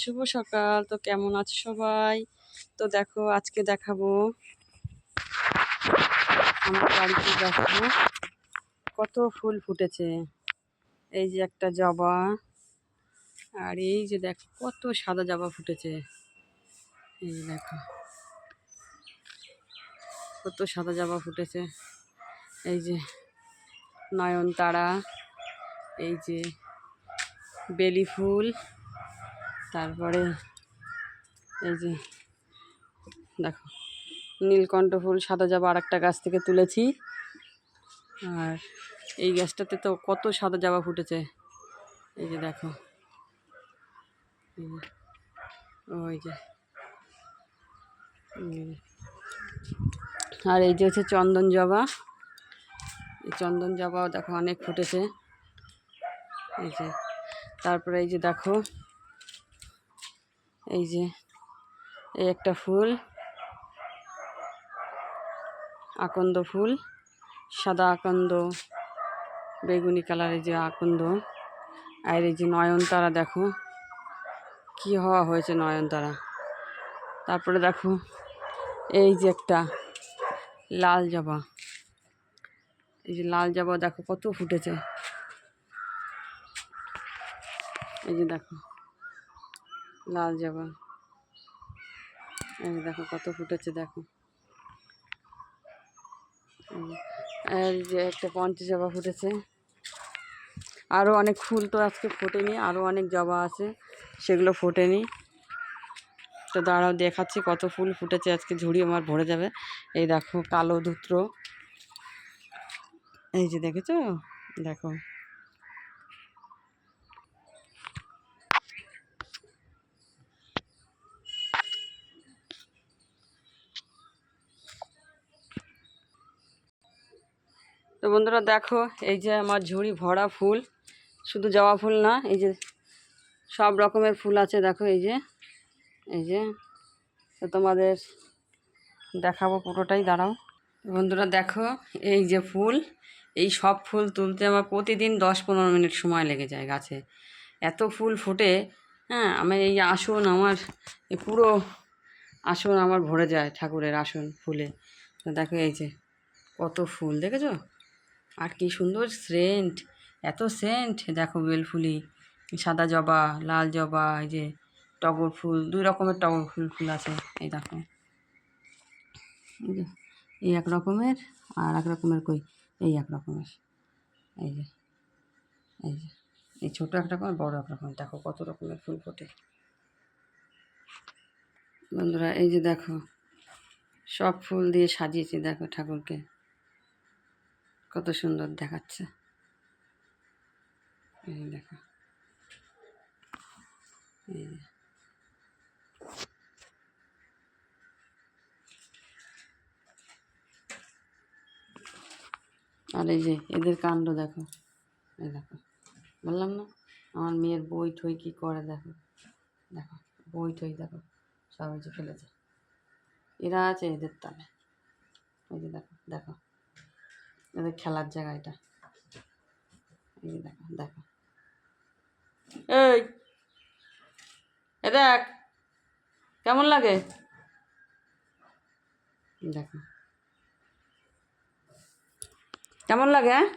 শুভ সকাল। তো কেমন আছো সবাই? তো দেখো, আজকে দেখাবো আমার বাড়িতে দেখো, কত ফুল ফুটেছে। এই যে একটা জবা, আর এই যে দেখো, কত সাদা জবা ফুটেছে। এই যে দেখো, কত সাদা জবা ফুটেছে। এই যে নয়নতারা, এই যে বেলি ফুল তারপরে এই যে, দেখো, নীলকণ্ঠ ফুল, সাদা জবা আর একটা গাছ থেকে তুলেছি। আর এই গাছটাতে তো কত সাদা জবা ফুটেছে। এই যে দেখো ওই যে। আর এই যে হচ্ছে চন্দন জবা। এই চন্দন জবাও দেখো অনেক ফুটেছে। এই যে, তারপরে এই যে দেখো এই যে, এই একটা ফুল, আকন্দ ফুল, সাদা আকন্দ, বেগুনি কালারের যে আকন্দ, আর এই যে নয়নতারা দেখো, কি হওয়া হয়েছে নয়নতারা। তারপরে দেখো, এই যে একটা লাল জবা, এই যে লাল জবা দেখো কত ফুটেছে। এই যে দেখো। লাল জবা। এই দেখো কত ফুটেছে, দেখো। আর যে একটা পঞ্চ জবা ফুটেছে। আরও অনেক ফুল তো আজকে ফোটেনি আরও অনেক জবা আছে, সেগুলো ফোটেনি। তো দাঁড়াও, দেখাচ্ছি কত ফুল ফুটেছে আজকে, ঝুড়ি আমার ভরে যাবে। এই দেখো, কালো ধুত্র। এই যে দেখেছ? দেখো। তো বন্ধুরা দেখো, এই যে আমার ঝুড়ি ভরা ফুল। শুধু জবা ফুল না, এই যে সব রকমের ফুল আছে, দেখো এই যে এই যে। তো তোমাদের দেখাবো পুরোটাই, দাঁড়াও। বন্ধুরা দেখো, এই যে ফুল, এই সব ফুল তুলতে আমার প্রতিদিন দশ পনেরো মিনিট সময় লেগে যায় গাছে। এত ফুল ফোটে হ্যাঁ আমার এই আসন আমার পুরো আসন আমার ভরে যায় ঠাকুরের আসন ফুলে। দেখো এই যে, কত ফুল, দেখেছ? আর কি সুন্দর সেন্ট, এত সেন্ট, দেখো বেলফুলি, সাদা জবা, লাল জবা, এই যে টগর ফুল, দুই রকমের টগর ফুল ফুল আছে, এই দেখো। এই এক রকমের আর এক রকমের কই? এই এক রকমের, এই যে এই যে, এই ছোটো এক রকমের বড় এক রকমের দেখো কত রকমের ফুল ফোটে। বন্ধুরা, এই যে দেখো, সব ফুল দিয়ে সাজিয়েছি, দেখো ঠাকুরকে। কত সুন্দর দেখাচ্ছে। এই দেখো। এই। আর এই যে এদের কাণ্ড দেখো। এই দেখো। বললাম না, আমার মেয়ের বই ঠই কী করে দেখো। দেখো, বই ঠই দেখো, সব যে ফেলেছে। এরা আছে এদের তালে। এই যে দেখো দেখো। এদের খেলার জায়গা এটা। এই দেখো দেখো। এই এ দেখ কেমন লাগে? দেখো। কেমন লাগে হ্যাঁ?